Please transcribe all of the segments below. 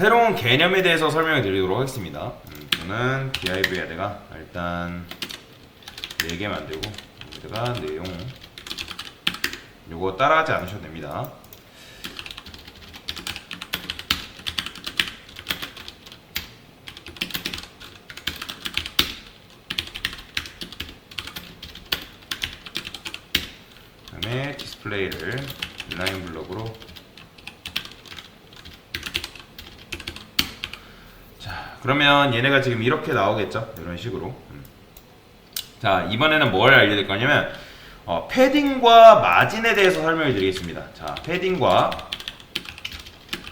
새로운 개념에 대해서 설명을 드리도록 하겠습니다. 음, 저는 div 헤드가 일단 4개 만들고 여기다가 내용 요거 따라하지 않으셔도 됩니다. 그 다음에 디스플레이를 인라인 블록으로 자 그러면 얘네가 지금 이렇게 나오겠죠? 이런 식으로. 음. 자 이번에는 뭘 알려드릴 거냐면 어, 패딩과 마진에 대해서 설명을 드리겠습니다. 자 패딩과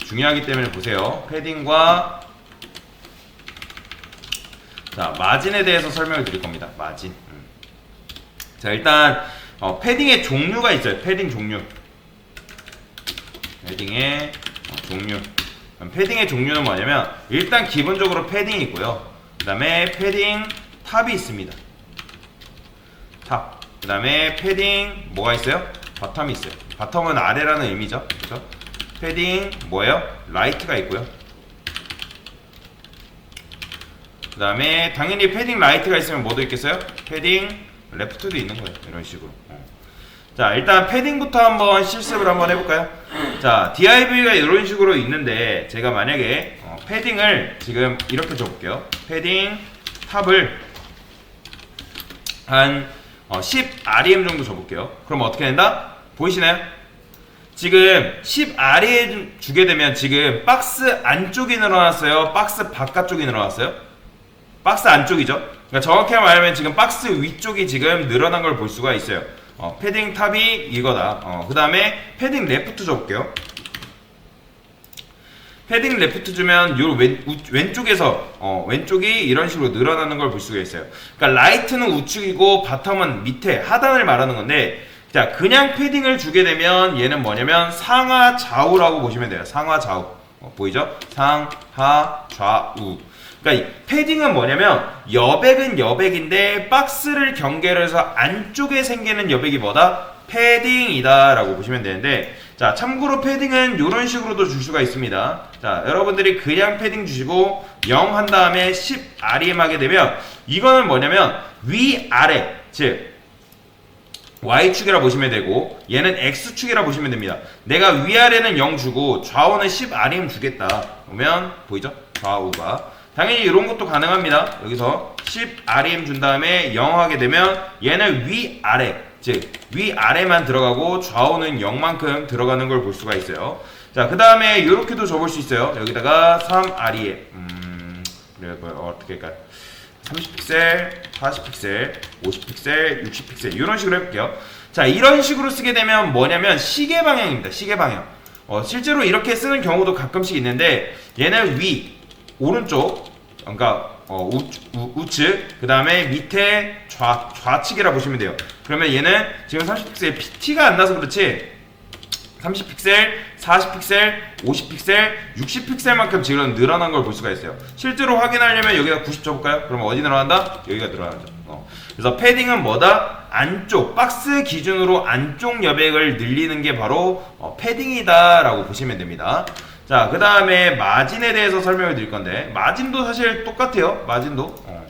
중요하기 때문에 보세요. 패딩과 자 마진에 대해서 설명을 드릴 겁니다. 마진. 음. 자 일단 어, 패딩의 종류가 있어요. 패딩 종류. 패딩의 어, 종류 패딩의 종류는 뭐냐면 일단 기본적으로 패딩이 있고요. 그 다음에 패딩 탑이 있습니다. 탑. 그 다음에 패딩 뭐가 있어요? 바텀이 있어요. 바텀은 아래라는 의미죠. 그죠? 패딩 뭐예요? 라이트가 있고요. 그 다음에 당연히 패딩 라이트가 있으면 뭐도 있겠어요? 패딩 레프트도 있는 거예요. 이런 식으로. 어. 자 일단 패딩부터 한번 실습을 한번 해볼까요? 자 DIV가 이런 식으로 있는데 제가 만약에 어, 패딩을 지금 이렇게 줘볼게요 패딩 탑을 한 어, 10 REM 정도 줘볼게요 그럼 어떻게 된다? 보이시나요? 지금 10 REM 주게 되면 지금 박스 안쪽이 늘어났어요 박스 바깥쪽이 늘어났어요 박스 안쪽이죠 그러니까 정확히 말하면 지금 박스 위쪽이 지금 늘어난 걸 볼 수가 있어요 어, 패딩 탑이 이거다. 어, 그 다음에 패딩 레프트 줘볼게요. 패딩 레프트 주면 요 왼, 우, 왼쪽에서 어, 왼쪽이 이런 식으로 늘어나는 걸 볼 수가 있어요. 그러니까 라이트는 우측이고 바텀은 밑에 하단을 말하는 건데 자 그냥 패딩을 주게 되면 얘는 뭐냐면 상하 좌우라고 보시면 돼요. 상하 좌우 어, 보이죠? 상하 좌우. 그러니까 이 패딩은 뭐냐면 여백은 여백인데 박스를 경계를 해서 안쪽에 생기는 여백이 뭐다? 패딩이다라고 보시면 되는데 자 참고로 패딩은 이런 식으로도 줄 수가 있습니다. 자 여러분들이 그냥 패딩 주시고 0 한 다음에 10 REM 하게 되면 이거는 뭐냐면 위 아래 즉 Y축이라 보시면 되고 얘는 X축이라 보시면 됩니다. 내가 위아래는 0 주고 좌우는 10 REM 주겠다. 그러면 보이죠? 좌우가 당연히 이런 것도 가능합니다. 여기서 10 REM 준 다음에 0 하게 되면 얘는 위 아래 즉 위아래만 들어가고 좌우는 0만큼 들어가는 걸 볼 수가 있어요. 자, 그 다음에 이렇게도 줘볼 수 있어요. 여기다가 3 REM 음, 그래 뭐 어떻게 할까요? 30픽셀, 40픽셀, 50픽셀, 60픽셀 이런 식으로 해볼게요. 자 이런 식으로 쓰게 되면 뭐냐면 시계 방향입니다. 시계 방향. 어, 실제로 이렇게 쓰는 경우도 가끔씩 있는데 얘는 위, 오른쪽, 그러니까 어, 우, 우, 우측, 그 다음에 밑에 좌, 좌측이라 보시면 돼요. 그러면 얘는 지금 30픽셀 PT가 안 나서 그렇지 30픽셀, 40픽셀, 50픽셀, 60픽셀만큼 지금 늘어난 걸 볼 수가 있어요. 실제로 확인하려면 여기다 90 줘볼까요? 그러면 어디 늘어난다? 여기가 늘어나죠. 어. 그래서 패딩은 뭐다? 안쪽, 박스 기준으로 안쪽 여백을 늘리는 게 바로 어, 패딩이다라고 보시면 됩니다. 자, 그 다음에 마진에 대해서 설명을 드릴 건데, 마진도 사실 똑같아요. 마진도. 어.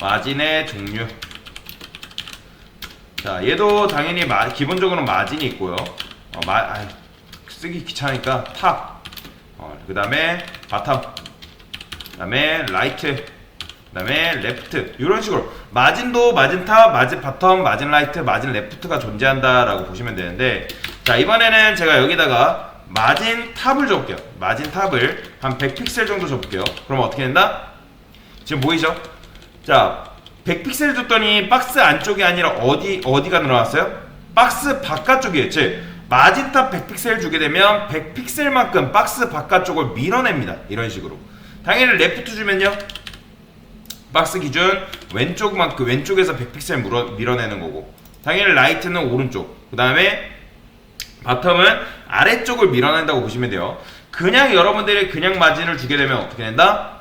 마진의 종류. 자, 얘도 당연히 마, 기본적으로 마진이 있고요. 어, 마, 아이, 쓰기 귀찮으니까 탑. 어, 그 다음에 바텀. 그 다음에 라이트. 그 다음에 레프트. 이런 식으로. 마진도 마진 탑, 마진 바텀, 마진 라이트, 마진 레프트가 존재한다라고 보시면 되는데, 자, 이번에는 제가 여기다가 마진 탑을 줘볼게요. 마진 탑을 한 100픽셀 정도 줘볼게요. 그럼 어떻게 된다? 지금 보이죠? 자, 100픽셀 줬더니 박스 안쪽이 아니라 어디 어디가 늘어났어요? 박스 바깥쪽이에요. 즉 마진 탑 100픽셀 주게 되면 100픽셀만큼 박스 바깥쪽을 밀어냅니다. 이런 식으로. 당연히 레프트 주면요. 박스 기준 왼쪽만큼 왼쪽에서 100픽셀 물어, 밀어내는 거고. 당연히 라이트는 오른쪽. 그 다음에 바텀은 아래쪽을 밀어낸다고 보시면 돼요. 그냥 여러분들이 그냥 마진을 주게 되면 어떻게 된다?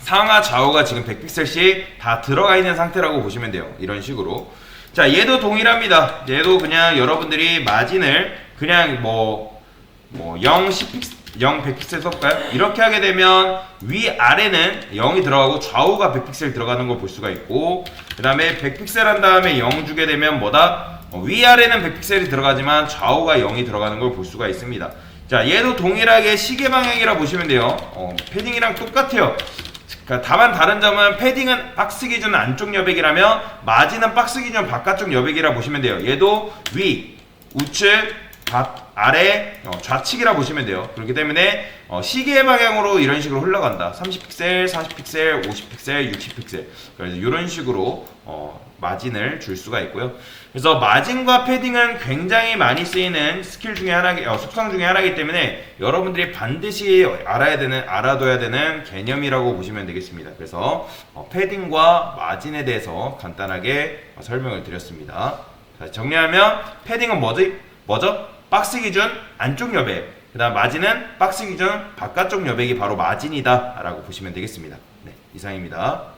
상하 좌우가 지금 100픽셀씩 다 들어가 있는 상태라고 보시면 돼요. 이런 식으로. 자, 얘도 동일합니다. 얘도 그냥 여러분들이 마진을 그냥 뭐 뭐 0, 10픽, 0, 100픽셀 써볼까요? 이렇게 하게 되면 위아래는 0이 들어가고 좌우가 100픽셀 들어가는 걸 볼 수가 있고 그 다음에 100픽셀 한 다음에 0 주게 되면 뭐다? 어, 위아래는 100픽셀이 들어가지만 좌우가 0이 들어가는 걸 볼 수가 있습니다. 자, 얘도 동일하게 시계 방향이라 보시면 돼요. 어, 패딩이랑 똑같아요. 그러니까 다만 다른 점은 패딩은 박스 기준 안쪽 여백이라면 마진은 박스 기준 바깥쪽 여백이라 보시면 돼요. 얘도 위, 우측, 밖, 아래, 어, 좌측이라 보시면 돼요. 그렇기 때문에 어, 시계 방향으로 이런 식으로 흘러간다. 30픽셀, 40픽셀, 50픽셀, 60픽셀. 그래서 이런 식으로 어, 마진을 줄 수가 있고요. 그래서 마진과 패딩은 굉장히 많이 쓰이는 스킬 중에 하나, 어, 속성 중에 하나이기 때문에 여러분들이 반드시 알아야 되는, 알아둬야 되는 개념이라고 보시면 되겠습니다. 그래서 어, 패딩과 마진에 대해서 간단하게 어, 설명을 드렸습니다. 자, 정리하면 패딩은 뭐지? 뭐죠? 박스 기준 안쪽 여백. 그 다음 마진은 박스 기준 바깥쪽 여백이 바로 마진이다. 라고 보시면 되겠습니다. 네, 이상입니다.